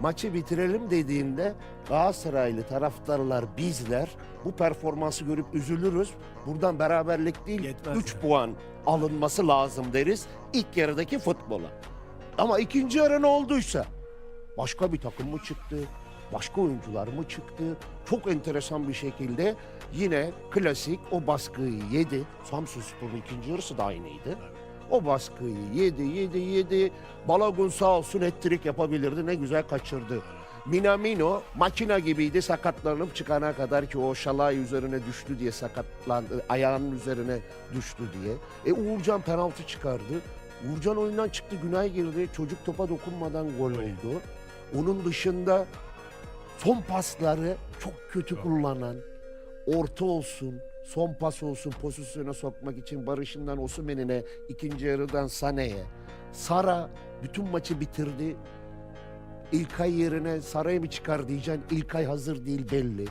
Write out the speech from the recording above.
maçı bitirelim dediğinde Galatasaraylı taraftarlar bizler bu performansı görüp üzülürüz. Buradan beraberlik değil Yetmez 3 yani. puan alınması lazım deriz ilk yarıdaki futbola. Ama ikinci yarı ne olduysa başka bir takım mı çıktı? Başka oyuncular mı çıktı? Çok enteresan bir şekilde yine klasik o baskıyı yedi. Samsunspor'un ikinci yarısı da aynıydı. O baskıyı yedi, yedi, yedi. Balagun sağ olsun ettirik yapabilirdi. Ne güzel kaçırdı. Minamino makina gibiydi sakatlanıp çıkana kadar ki o şalay üzerine düştü diye sakatlandı. Ayağının üzerine düştü diye. E Uğurcan penaltı çıkardı. Uğurcan oyundan çıktı, Günay girdi. Çocuk topa dokunmadan gol oldu. Onun dışında son pasları çok kötü kullanan, orta olsun, son pas olsun pozisyona sokmak için Barış'ından Osimhen'ine, ikinci yarıdan Sané'ye. Sara bütün maçı bitirdi. İlkay yerine Sara'yı mı çıkar diyeceksin. İlkay hazır değil belli.